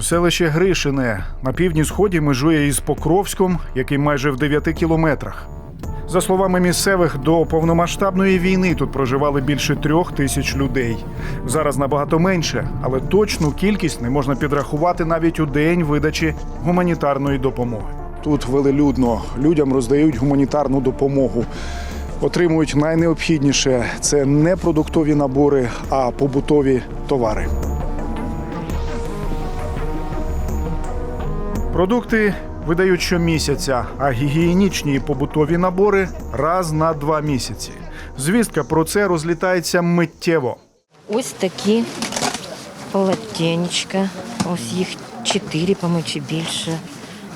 Селище Гришине на півдні сході межує із Покровськом, який майже в 9 кілометрах. За словами місцевих, до повномасштабної війни тут проживали більше трьох тисяч людей. Зараз набагато менше, але точну кількість не можна підрахувати навіть у день видачі гуманітарної допомоги. Тут велелюдно людям роздають гуманітарну допомогу. Отримують найнеобхідніше це не продуктові набори, а побутові товари. Продукти видають щомісяця, а гігієнічні і побутові набори раз на два місяці. Звістка про це розлітається миттєво. Ось такі полотенечка. Ось їх чотири, по-моєму, чи більше.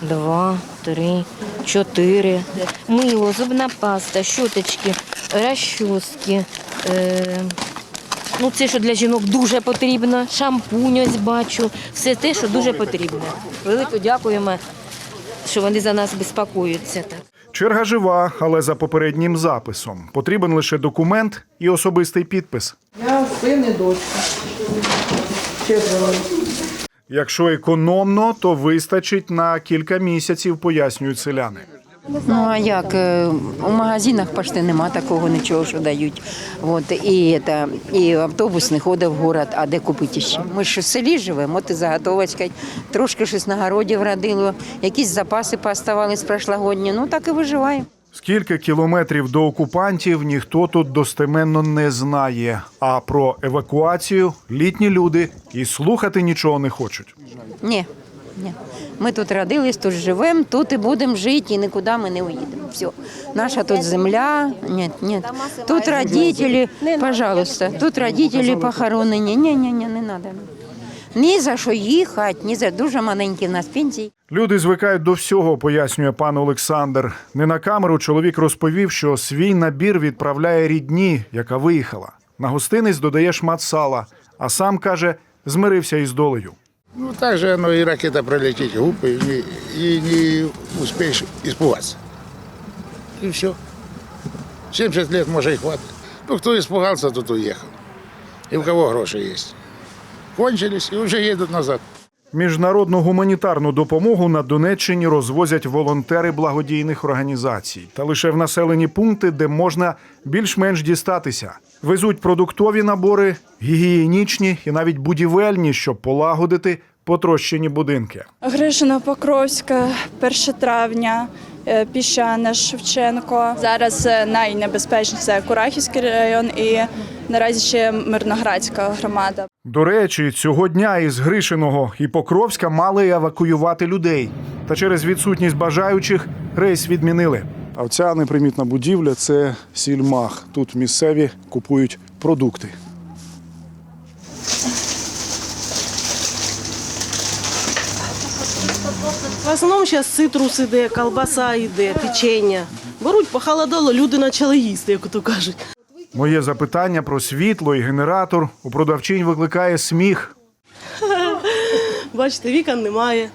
Два, три, чотири. Мило, зубна паста, щоточки, розчоски. Е, ну, це, що для жінок дуже потрібно. Шампунь ось бачу. Все те, що дуже потрібно. Велико дякуємо, що вони за нас безпокоюються. Так. Черга жива, але за попереднім записом. Потрібен лише документ і особистий підпис. Я син і дочка. Четверо. Якщо економно, то вистачить на кілька місяців, пояснюють селяни. Ну а як е, у магазинах почти нема такого нічого, що дають. От і це, і автобус не ходить в город, а де купити ще? Ми ж в селі живемо, от і заготовочка. Трошки щось на городі вродило, якісь запаси пооставались прошлогодні. Ну так і виживаємо. Скільки кілометрів до окупантів ніхто тут достеменно не знає. А про евакуацію літні люди і слухати нічого не хочуть. Ні, ні. Ми тут родились, тут живемо, тут і будемо жити, і нікуди ми не уїдемо. Все. Наша тут земля. Ні, ні. Тут родителі, пожалуйста, тут родителі похоронені. Ні, ні, ні, не треба. Ні за що їхати, ні за дуже маленькі в нас пенсії. Люди звикають до всього, пояснює пан Олександр. Не на камеру чоловік розповів, що свій набір відправляє рідні, яка виїхала. На гостинець додає шмат сала, а сам каже, змирився із долею. Ну, так же оно и ракета пролетит глупо, и не, и не успеешь испугаться. И все. 70 лет, может, и хватит. Ну, кто испугался, тот уехал. И у кого гроши есть. Кончились и уже едут назад. Міжнародну гуманітарну допомогу на Донеччині розвозять волонтери благодійних організацій та лише в населені пункти, де можна більш-менш дістатися. Везуть продуктові набори, гігієнічні і навіть будівельні, щоб полагодити потрощені будинки. Гришина Покровська, 1 травня, е, Піщана, Шевченко. Зараз е, найнебезпечніше Курахівський район і наразі ще Мирноградська громада. До речі, цього дня із Гришиного і Покровська мали евакуювати людей. Та через відсутність бажаючих рейс відмінили. А ця непримітна будівля це сільмах. Тут місцеві купують продукти. В основному зараз цитрус іде, колбаса йде, печення. Беруть, похолодало, люди почали їсти, як то кажуть. Моє запитання про світло і генератор у продавчинь викликає сміх. Бачите, вікон немає.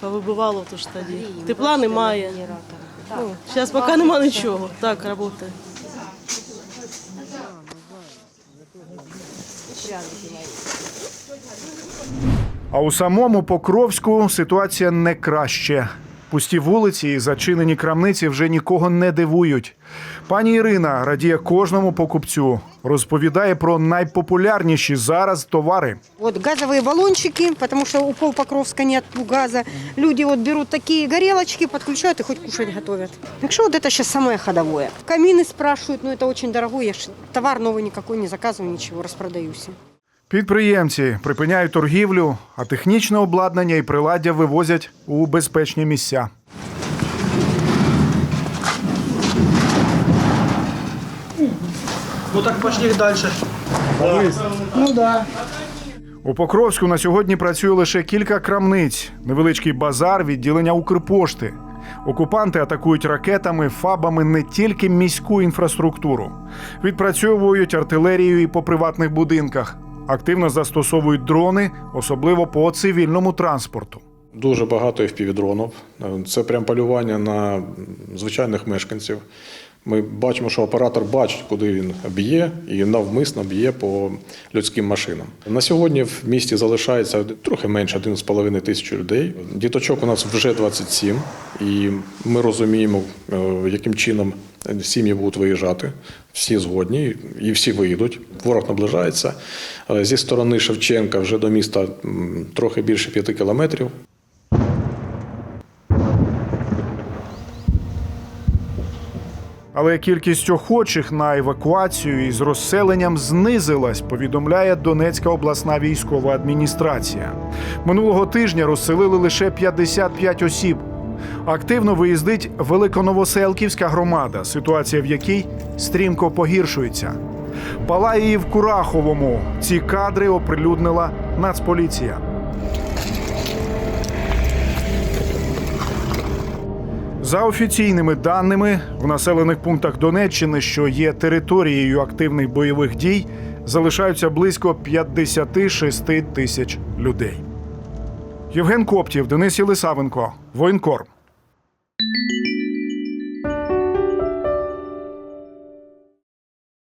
Повибивало то ж тоді. Тепла немає. Ну, зараз поки нема нічого. Так, працює. А у самому Покровську ситуація не краще. Пусті вулиці і зачинені крамниці вже нікого не дивують. Пані Ірина радіє кожному покупцю, розповідає про найпопулярніші зараз товари. Вот газовые баллончики, потому что у Полпокровска нет газа. Люди вот берут такие горелочки, подключают и хоть кушать готовят. Так что вот это сейчас самое ходовое. Камины спрашивают, но это очень дорогой. Я ж товар новый никакой не заказываю, ничего, распродаюсь. Підприємці припиняють торгівлю, а технічне обладнання і приладдя вивозять у безпечні місця. Ну так пошли дальше. У Покровську на сьогодні працює лише кілька крамниць, невеличкий базар, відділення Укрпошти. Окупанти атакують ракетами, фабами не тільки міську інфраструктуру, відпрацьовують артилерію і по приватних будинках, активно застосовують дрони, особливо по цивільному транспорту. Дуже багато FPV-дронів. Це прям полювання на звичайних мешканців. Ми бачимо, що оператор бачить, куди він б'є, і навмисно б'є по людським машинам. На сьогодні в місті залишається трохи менше 1,5 тисячі людей. Діточок у нас вже 27, і ми розуміємо, е, яким чином сім'ї будуть виїжджати. Всі згодні і всі виїдуть. Ворог наближається. Е, Зі сторони Шевченка вже до міста трохи більше 5 кілометрів. Але кількість охочих на евакуацію із розселенням знизилась, повідомляє Донецька обласна військова адміністрація. Минулого тижня розселили лише 55 осіб. Активно виїздить Великоновоселківська громада, ситуація в якій стрімко погіршується. Палає і в Кураховому. Ці кадри оприлюднила Нацполіція. За офіційними даними, в населених пунктах Донеччини, що є територією активних бойових дій, залишаються близько 56 тисяч людей. Євген Коптів, Денис Єлисавенко, Воєнкор.